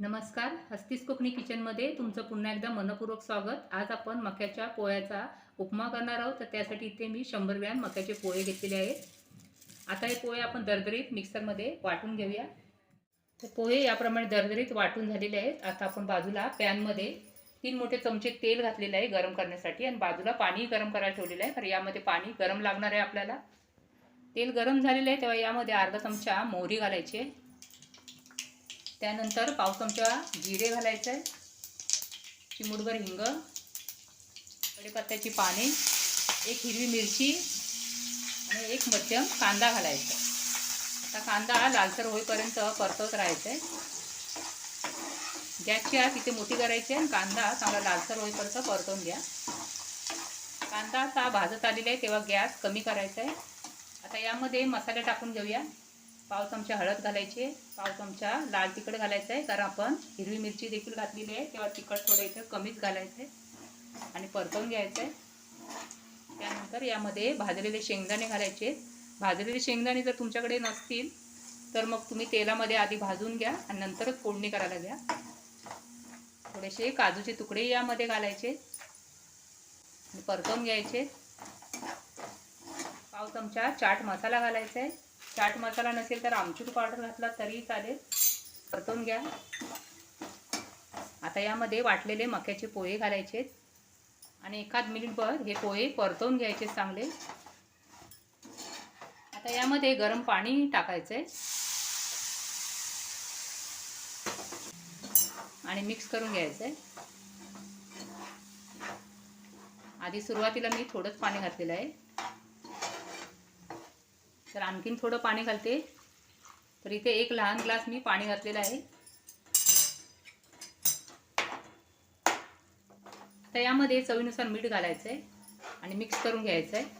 नमस्कार हस्तीस कोकणी किचनमध्ये तुमचं पुन्हा एकदा मनपूर्वक स्वागत. आज आपण मक्याच्या पोह्याचा उपमा करणार आहोत. तर त्यासाठी इथे मी शंभर ग्रॅम मक्याचे पोहे घेतलेले आहेत. आता हे पोहे आपण दरदरीत मिक्सरमध्ये वाटून घेऊया. तर पोहे याप्रमाणे दरदरीत वाटून झालेले आहेत. आता आपण बाजूला पॅनमध्ये तीन मोठे चमचे तेल घातलेले आहे गरम करण्यासाठी आणि बाजूला पाणी गरम करायला ठेवलेलं आहे. तर यामध्ये पाणी गरम लागणार आहे आपल्याला. तेल गरम झालेलं आहे तेव्हा यामध्ये अर्धा चमचा मोहरी घालायची. आहे त्यानंतर पाव चमचा जिरे घालायचं आहे चिमुटभर हिंग कढीपत्त्याची पाने एक हिरवी मिरची आणि एक मध्यम कांदा घालायचा. आता कांदा लालसर होईपर्यंत परतवत राहायचं. आहे गॅसची आत इथे मोठी करायची आहे आणि कांदा चांगला लालसर होईपर्यंत परतवून घ्या. कांदा असा भाजत आलेला आहे तेव्हा गॅस कमी करायचा आहे. आता यामध्ये मसाले टाकून घेऊया. पाव चमचा हळद घालायची आहे. पाव चमचा लाल तिखट घालायचं आहे. कारण आपण हिरवी मिरची देखील घातलेली आहे. तेव्हा तिखट थोडं इथं कमीच घालायचं आहे. आणि परतवून घ्यायचं आहे. त्यानंतर यामध्ये भाजलेले शेंगदाणे घालायचे आहेत. भाजलेले शेंगदाणे जर तुमच्याकडे नसतील तर मग तुम्ही तेलामध्ये आधी भाजून घ्या आणि नंतरच फोडणी करायला घ्या. थोडेसे काजूचे तुकडे यामध्ये घालायचे परतवून घ्यायचे पाव चमचा चाट मसाला घालायचा आहे. चाट मसाला नसेल तर आमचूर पावडर घातला तरी चालेल. परतून घ्या. आता यामध्ये वाटलेले मक्याचे पोहे घालायचे आणि एखाद मिनिटभर हे पोहे परतवून घ्यायचे चांगले. आता यामध्ये गरम पाणी टाकायचं आहे आणि मिक्स करून घ्यायचं आहे आधी सुरुवातीला मी थोडंच पाणी घातलेलं आहे. तर आणखीन थोडं पाणी घालते. तर इथे एक लहान ग्लास मी पाणी घातलेलं आहे. तर यामध्ये चवीनुसार मीठ घालायचं आहे आणि मिक्स करून घ्यायचं आहे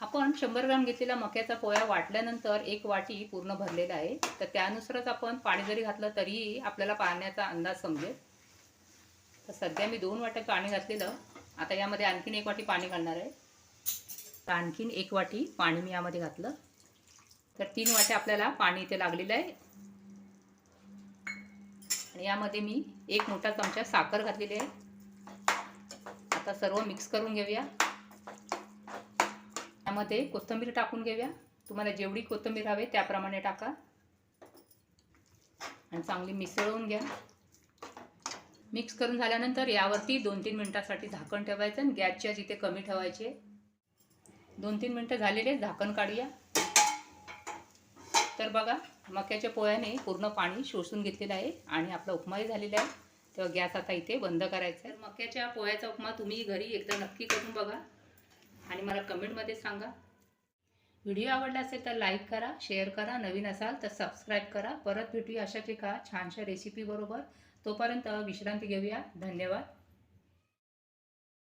आपण शंभर ग्राम घेतलेला मक्याचा पोया वाटल्यानंतर एक वाटी पूर्ण भरलेला आहे. तर त्यानुसारच आपण पाणी जरी घातलं तरीही आपल्याला पाण्याचा अंदाज समजेल. तर सध्या मी दोन वाट्या पाणी घातलेलं. आता यामध्ये आणखीन एक वाटी पाणी घालणार आहे. तर आणखीन एक वाटी पाणी मी यामध्ये घातलं. तर तीन वाट्या आपल्याला पाणी इथे लागलेलं आहे. आणि यामध्ये मी एक मोठा चमचा साखर घातलेली आहे. आता सर्व मिक्स करून घेऊया. यामध्ये कोथिंबीर टाकून घेऊया. तुम्हाला जेवढी कोथिंबीर हवे त्याप्रमाणे टाका. आणि चांगली मिसळवून घ्या. मिक्स करून झाल्यानंतर यावरती दोन तीन मिनटासाठी झाकण ठेवायचं आणि गॅसच्या जिथे कमी ठेवायचे दोन तीन मिनटं झालेले झाकण काढूया. तर बघा मक्याच्या पोह्याने पूर्ण पाणी शोषून घेतलेलं आहे आणि आपला उपमाही झालेला आहे. तेव्हा गॅस आता इथे बंद करायचा आहे. मक्याच्या पोळ्याचा उपमा तुम्ही घरी एकदा नक्की करून बघा आणि मला कमेंटमध्ये सांगा. व्हिडिओ आवडला असेल तर लाईक करा शेअर करा नवीन असाल तर सबस्क्राईब करा. परत भेटूया अशाच एका छानशा रेसिपीबरोबर तोपर्यंत विश्रांती घेऊया. धन्यवाद.